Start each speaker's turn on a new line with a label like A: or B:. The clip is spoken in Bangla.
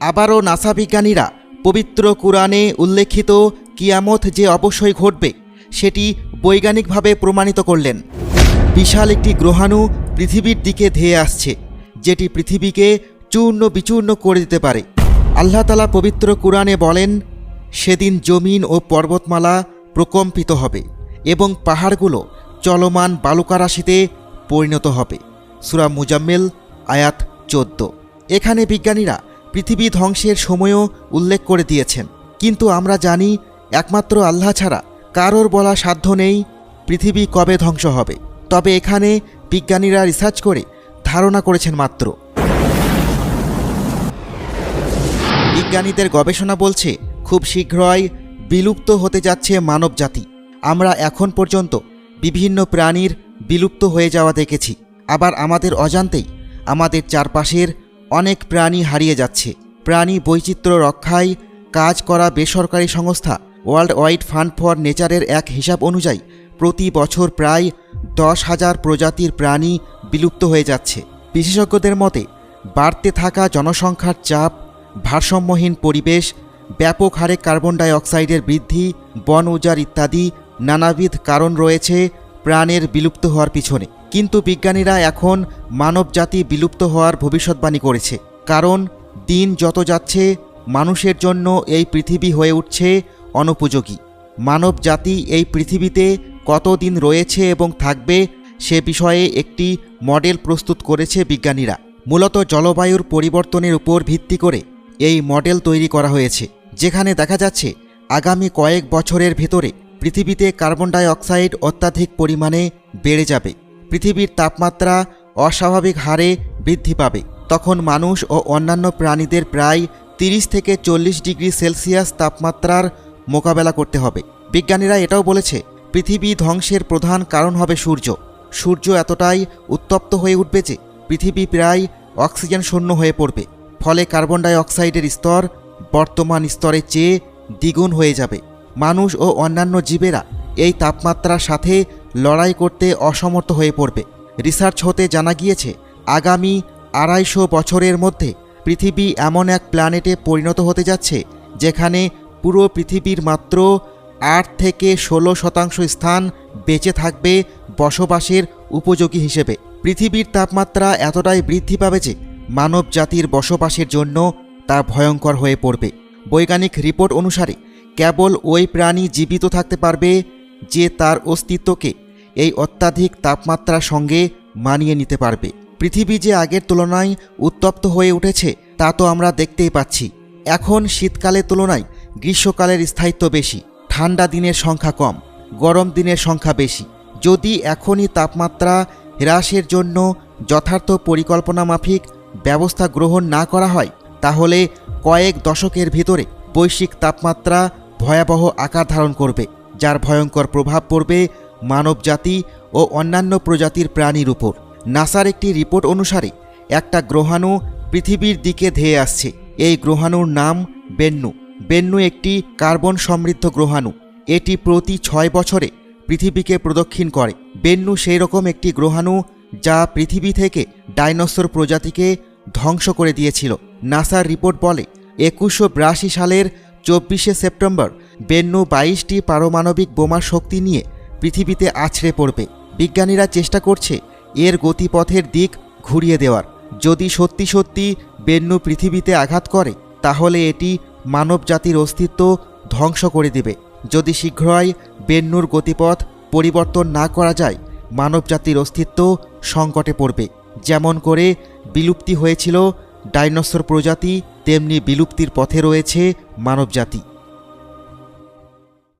A: আবারও নাসা বিজ্ঞানীরা পবিত্র কুরআনে উল্লেখিত কিয়ামত যে অবশ্যই ঘটবে, সেটি বৈজ্ঞানিকভাবে প্রমাণিত করলেন। বিশাল একটি গ্রহাণু পৃথিবীর দিকে ধেয়ে আসছে, যেটি পৃথিবীকে চূর্ণ বিচূর্ণ করে দিতে পারে। আল্লাহ তালা পবিত্র কুরআনে বলেন, সেদিন জমিন ও পর্বতমালা প্রকম্পিত হবে এবং পাহাড়গুলো চলমান বালুকারাশিতে পরিণত হবে। সুরা মুজাম্মেল আয়াত চোদ্দ। এখানে বিজ্ঞানীরা পৃথিবী ধ্বংসের সময়ও উল্লেখ করে দিয়েছেন। কিন্তু আমরা জানি, একমাত্র আল্লাহ ছাড়া কারোর বলা সাধ্য নেই পৃথিবী কবে ধ্বংস হবে। তবে এখানে বিজ্ঞানীরা রিসার্চ করে ধারণা করেছেন মাত্র। বিজ্ঞানীদের গবেষণা বলছে, খুব শীঘ্রই বিলুপ্ত হতে যাচ্ছে মানবজাতি আমরা এখন পর্যন্ত বিভিন্ন প্রাণীর বিলুপ্ত হয়ে যাওয়া দেখেছি। আবার আমাদের অজান্তেই আমাদের চারপাশের অনেক প্রাণী হারিয়ে যাচ্ছে। প্রাণী বৈচিত্র্য রক্ষায় কাজ করা বেসরকারি সংস্থা ওয়ার্ল্ড ওয়াইড ফান্ড ফর নেচারের এক হিসাব অনুযায়ী প্রতি বছর প্রায় দশ হাজার প্রজাতির প্রাণী বিলুপ্ত হয়ে যাচ্ছে। বিশেষজ্ঞদের মতে, বাড়তে থাকা জনসংখ্যার চাপ, ভারসাম্যহীন পরিবেশ, ব্যাপক হারে কার্বন ডাই অক্সাইডের বৃদ্ধি, বন উজাড় ইত্যাদি নানাবিধ কারণ রয়েছে প্রাণের বিলুপ্ত হওয়ার পিছনে। কিন্তু বিজ্ঞানীরা এখন মানবজাতি বিলুপ্ত হওয়ার ভবিষ্যৎবাণী করেছে। কারণ দিন যত যাচ্ছে, মানুষের জন্য এই পৃথিবী হয়ে উঠছে অনুপযোগী। মানব জাতি এই পৃথিবীতে কতদিন রয়েছে এবং থাকবে, সে বিষয়ে একটি মডেল প্রস্তুত করেছে বিজ্ঞানীরা। মূলত জলবায়ুর পরিবর্তনের উপর ভিত্তি করে এই মডেল তৈরি করা হয়েছে, যেখানে দেখা যাচ্ছে, আগামী কয়েক বছরের ভেতরে পৃথিবীতে কার্বন ডাই অক্সাইড অত্যাধিক পরিমাণে বেড়ে যাবে। পৃথিবীর তাপমাত্রা অস্বাভাবিক হারে বৃদ্ধি পাবে। তখন মানুষ ও অন্যান্য প্রাণীদের প্রায় তিরিশ থেকে চল্লিশ ডিগ্রি সেলসিয়াস তাপমাত্রার মোকাবেলা করতে হবে। বিজ্ঞানীরা এটাও বলেছে, পৃথিবী ধ্বংসের প্রধান কারণ হবে সূর্য। সূর্য এতটাই উত্তপ্ত হয়ে উঠবে যে পৃথিবী প্রায় অক্সিজেন শূন্য হয়ে পড়বে। ফলে কার্বন ডাই অক্সাইডের স্তর বর্তমান স্তরের চেয়ে দ্বিগুণ হয়ে যাবে। মানুষ ও অন্যান্য জীবেরা এই তাপমাত্রার সাথে লড়াই করতে অসমর্থ হয়ে পড়বে। রিসার্চ হতে জানা গিয়েছে, আগামী আড়াইশো বছরের মধ্যে পৃথিবী এমন এক প্ল্যানেটে পরিণত হতে যাচ্ছে, যেখানে পুরো পৃথিবীর মাত্র আট থেকে ষোলো শতাংশ স্থান বেঁচে থাকবে বসবাসের উপযোগী হিসেবে। পৃথিবীর তাপমাত্রা এতটাই বৃদ্ধি পাবে যে মানব জাতির বসবাসের জন্য তা ভয়ঙ্কর হয়ে পড়বে। বৈজ্ঞানিক রিপোর্ট অনুসারে কেবল ওই প্রাণী জীবিত থাকতে পারবে যে তার অস্তিত্বকে এই অত্যাধিক তাপমাত্রার সঙ্গে মানিয়ে নিতে পারবে। পৃথিবী যে আগের তুলনায় উত্তপ্ত হয়ে উঠেছে, তা তো আমরা দেখতেই পাচ্ছি। এখন শীতকালের তুলনায় গ্রীষ্মকালের স্থায়িত্ব বেশি, ঠান্ডা দিনের সংখ্যা কম, গরম দিনের সংখ্যা বেশি। যদি এখনই তাপমাত্রা হ্রাসের জন্য যথার্থ পরিকল্পনা মাফিক ব্যবস্থা গ্রহণ না করা হয়, তাহলে কয়েক দশকের ভিতরে বৈশ্বিক তাপমাত্রা ভয়াবহ আকার ধারণ করবে, যার ভয়ঙ্কর প্রভাব পড়বে মানবজাতি ও অন্যান্য প্রজাতির প্রাণীর উপর নাসার একটি রিপোর্ট অনুসারে একটা গ্রহাণু পৃথিবীর দিকে ধেয়ে আসছে। এই গ্রহাণুর নাম বেন্নু। বেন্নু একটি কার্বন সমৃদ্ধ গ্রহাণু। এটি প্রতি ছয় বছরে পৃথিবীকে প্রদক্ষিণ করে। বেন্নু সেই রকম একটি গ্রহাণু যা পৃথিবী থেকে ডাইনোসর প্রজাতিকে ধ্বংস করে দিয়েছিল। নাসার রিপোর্ট বলে, একুশশো সালের চব্বিশে সেপ্টেম্বর বেন্নু বাইশটি পারমাণবিক বোমার শক্তি নিয়ে পৃথিবীতে আছড়ে পড়বে। বিজ্ঞানীরা চেষ্টা করছে এর গতিপথের দিক ঘুরিয়ে দেওয়ার। যদি সত্যি সত্যি বেন্নু পৃথিবীতে আঘাত করে, তাহলে এটি মানব জাতির অস্তিত্ব ধ্বংস করে দেবে। যদি শীঘ্রই বেন্নুর গতিপথ পরিবর্তন না করা যায় মানব জাতির অস্তিত্ব সংকটে পড়বে। যেমন করে বিলুপ্তি হয়েছিল ডাইনোসর প্রজাতি, তেমনি বিলুপ্তির পথে রয়েছে মানবজাতি।